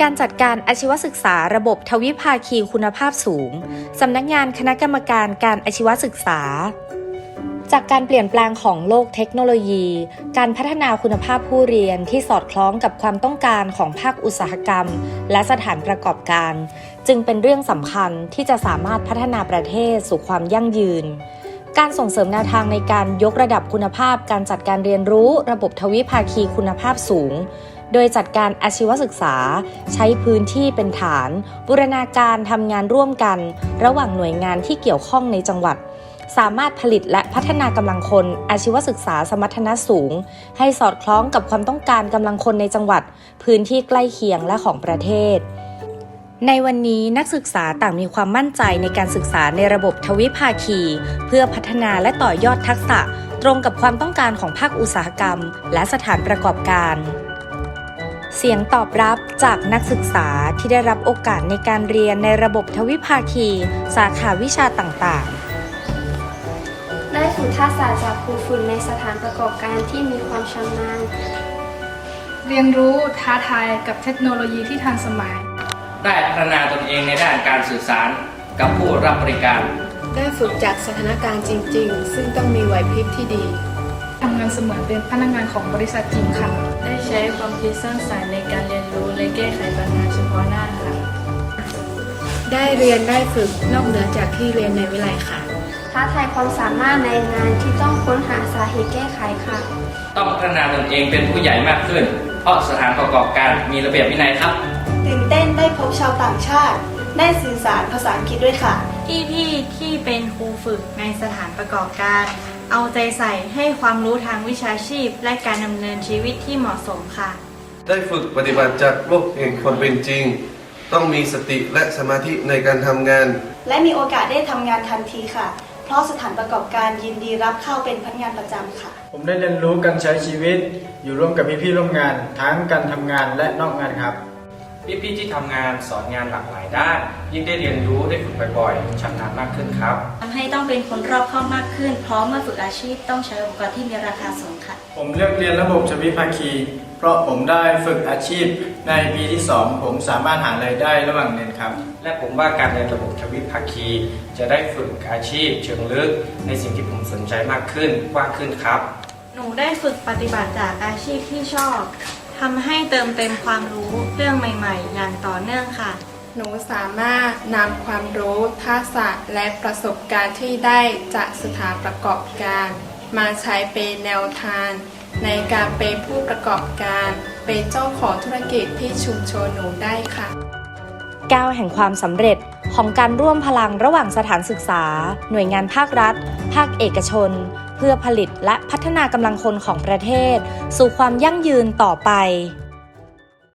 การจัดการอาชีวศึกษาระบบทวิภาคีคุณภาพสูง สำนักงานคณะกรรมการการอาชีวศึกษา จากการเปลี่ยนแปลงของโลกเทคโนโลยี การพัฒนาคุณภาพผู้เรียนที่สอดคล้องกับความต้องการของภาคอุตสาหกรรม และสถานประกอบการ จึงเป็นเรื่องสำคัญที่จะสามารถพัฒนาประเทศสู่ความยั่งยืนการส่งเสริมแนวทางในการยกระดับคุณภาพ การจัดการเรียนรู้ ระบบทวิภาคีคุณภาพสูง โดยจัดการอาชีวศึกษา ใช้พื้นที่เป็นฐาน บูรณาการทำงานร่วมกัน ระหว่างหน่วยงานที่เกี่ยวข้องในจังหวัด สามารถผลิตและพัฒนากำลังคน อาชีวศึกษาสมรรถนะสูง ให้สอดคล้องกับความต้องการกำลังคนในจังหวัด พื้นที่ใกล้เคียงและของประเทศในวันนี้นักศึกษาต่างมีความมั่นใจในการศึกษาในระบบทวิภาคี เพื่อพัฒนาและต่อยอดทักษะ ตรงกับความต้องการของภาคอุตสาหกรรม และสถานประกอบการ เสียงตอบรับจากนักศึกษาที่ได้รับโอกาสในการเรียนในระบบทวิภาคี สาขาวิชาต่างๆ ได้ฝึกทักษะจากครูฝึกในสถานประกอบการที่มีความชำนาญ เรียนรู้ท้าทายกับเทคโนโลยีที่ทันสมัย ได้พัฒนาตนเองในด้านการสื่อสารกับผู้รับบริการ ได้ฝึกจากสถานการณ์จริง ๆ ซึ่งต้องมีไหวพริบที่ดีทำงานเสมือนเป็นพนักงานของบริษัทจริงค่ะได้ ใช้ความคิดสร้างสรรค์ในการเรียนรู้และแก้ไขปัญหาเฉพาะหน้าค่ะ ได้เรียนได้ฝึกนอกเหนือจากที่เรียนในวิไลค่ะ ท้าทายความสามารถในงานที่ต้องค้นหาสาเหตุแก้ไขค่ะ ต้องพัฒนาตนเองเป็นผู้ใหญ่มากขึ้น เพราะสถานประกอบการมีระเบียบวินัยครับ ตื่นเต้นได้พบชาวต่างชาติ ได้สื่อสารภาษาอังกฤษด้วยค่ะที่พี่ที่เป็นครูฝึกในสถานประกอบการ เอาใจใส่ให้ความรู้ทางวิชาชีพ และการดำเนินชีวิตที่เหมาะสมค่ะ ได้ฝึกปฏิบัติจากโลกแห่งความเป็นจริง ต้องมีสติและสมาธิในการทำงาน และมีโอกาสได้ทำงานทันทีค่ะ เพราะสถานประกอบการยินดีรับเข้าเป็นพนักงานประจำค่ะ ผมได้เรียนรู้การใช้ชีวิต อยู่ร่วมกับพี่ๆร่วมงาน ทั้งการทำงานและนอกงานครับ พี่ๆที่ทำงานสอนงานหลากหลายด้าน ยิ่งได้เรียนรู้ได้ฝึกบ่อยๆชำนาญมากขึ้นครับ ทำให้ต้องเป็นคนรอบคอบมากขึ้น เพราะเมื่อฝึกอาชีพต้องใช้อุปกรณ์ที่มีราคาสูงค่ะ ผมเลือกเรียนระบบชวิภาคี เพราะผมได้ฝึกอาชีพในปีที่ 2 ผมสามารถหารายได้ระหว่างเรียนครับ และผมว่าการเรียนระบบทวิภาคี จะได้ฝึกอาชีพ เชิงลึก ในสิ่งที่ผมสนใจมากขึ้นกว้างขึ้นครับ หนูได้ฝึกปฏิบัติจากอาชีพที่ชอบ ทำให้เติมเต็มความรู้เรื่องใหม่ ๆ อย่างต่อเนื่องค่ะ หนูสามารถนำความรู้ทักษะและประสบการณ์ที่ได้จากสถานประกอบการ มาใช้เป็นแนวทางในการเป็นผู้ประกอบการ เป็นเจ้าของธุรกิจที่ชุมชนหนูได้ค่ะ ก้าวแห่งความสำเร็จของการร่วมพลังระหว่างสถานศึกษา หน่วยงานภาครัฐ ภาคเอกชนเพื่อผลิตและพัฒนากำลังคนของประเทศ สู่ความยั่งยืนต่อไป